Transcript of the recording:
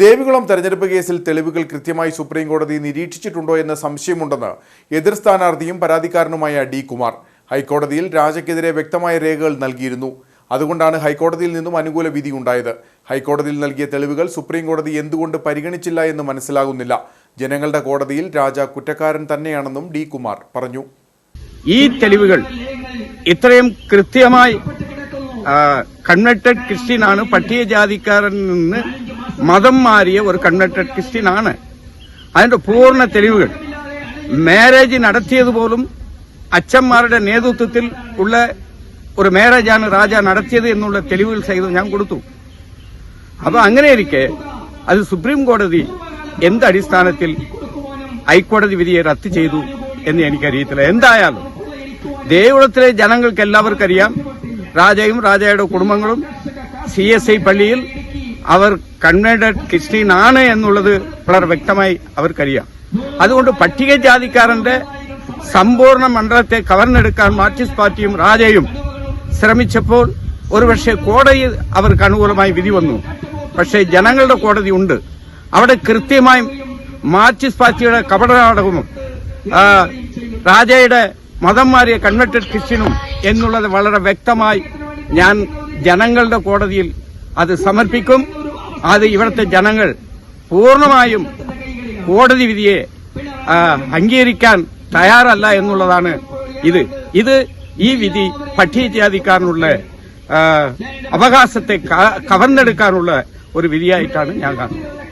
ദേവികുളം തെരഞ്ഞെടുപ്പ് കേസിൽ തെളിവുകൾ കൃത്യമായി സുപ്രീം കോടതി നിരീക്ഷിച്ചിട്ടുണ്ടോ എന്ന സംശയമുണ്ടെന്ന് എതിർ സ്ഥാനാർത്ഥിയും പരാതിക്കാരനുമായ ഡി കുമാർ. ഹൈക്കോടതിയിൽ രാജയ്ക്കെതിരെ വ്യക്തമായ രേഖകൾ നൽകിയിരുന്നു. അതുകൊണ്ടാണ് ഹൈക്കോടതിയിൽ നിന്നും അനുകൂല വിധി ഉണ്ടായത്. ഹൈക്കോടതിയിൽ നൽകിയ തെളിവുകൾ സുപ്രീം കോടതി എന്തുകൊണ്ട് പരിഗണിച്ചില്ല എന്ന് മനസ്സിലാകുന്നില്ല. ജനങ്ങളുടെ കോടതിയിൽ രാജ കുറ്റക്കാരൻ തന്നെയാണെന്നും ഡി കുമാർ പറഞ്ഞു. ഈ തെളിവുകൾ ഇത്രയും കൃത്യമായി കൺവെർട്ടഡ് ക്രിസ്ത്യൻ ക്രിസ്ത്യനാണ് പട്ടികജാതിക്കാരൻ നിന്ന് മതം മാറിയ ഒരു കൺവെർട്ടഡ് ക്രിസ്ത്യനാണ് അതിന്റെ പൂർണ തെളിവുകൾ. മാരേജ് നടത്തിയത് പോലും അച്ഛന്മാരുടെ നേതൃത്വത്തിൽ ഉള്ള ഒരു മാരേജാണ് രാജ നടത്തിയത് എന്നുള്ള തെളിവുകൾ സഹിതം ഞാൻ കൊടുത്തു. അപ്പൊ അങ്ങനെയിരിക്കെ അത് സുപ്രീം കോടതി എന്ത് അടിസ്ഥാനത്തിൽ ഹൈക്കോടതി വിധിയെ റദ്ദ് ചെയ്തു എന്ന് എനിക്കറിയത്തില്ല. എന്തായാലും ദേവുളത്തിലെ ജനങ്ങൾക്ക് എല്ലാവർക്കും അറിയാം രാജയും രാജയുടെ കുടുംബങ്ങളും സി എസ് ഐ പള്ളിയിൽ അവർ കൺവേർട്ടഡ് ക്രിസ്ത്യൻ ആണ് എന്നുള്ളത് വളരെ വ്യക്തമായി അവർക്കറിയാം. അതുകൊണ്ട് പട്ടികജാതിക്കാരന്റെ സമ്പൂർണ മണ്ഡലത്തെ കവർന്നെടുക്കാൻ മാർക്സിസ്റ്റ് പാർട്ടിയും രാജയും ശ്രമിച്ചപ്പോൾ ഒരുപക്ഷെ കോടതി അവർക്ക് അനുകൂലമായി വിധി വന്നു. പക്ഷേ ജനങ്ങളുടെ കോടതി ഉണ്ട്. അവിടെ കൃത്യമായും മാർക്സിസ്റ്റ് പാർട്ടിയുടെ കപടനാടകവും രാജയുടെ മതം മാറിയ കൺവെർട്ടഡ് ക്രിസ്ത്യനും എന്നുള്ളത് വളരെ വ്യക്തമായി ഞാൻ ജനങ്ങളുടെ കോടതിയിൽ അത് സമർപ്പിക്കും. അത് ഇവിടുത്തെ ജനങ്ങൾ പൂർണമായും കോടതി വിധിയെ അംഗീകരിക്കാൻ തയ്യാറല്ല എന്നുള്ളതാണ് ഇത്. ഇത് ഈ വിധി പട്ടികജാതിക്കാരനുള്ള അവകാശത്തെ കവർന്നെടുക്കാനുള്ള ഒരു വിധിയായിട്ടാണ് ഞാൻ കാണുന്നത്.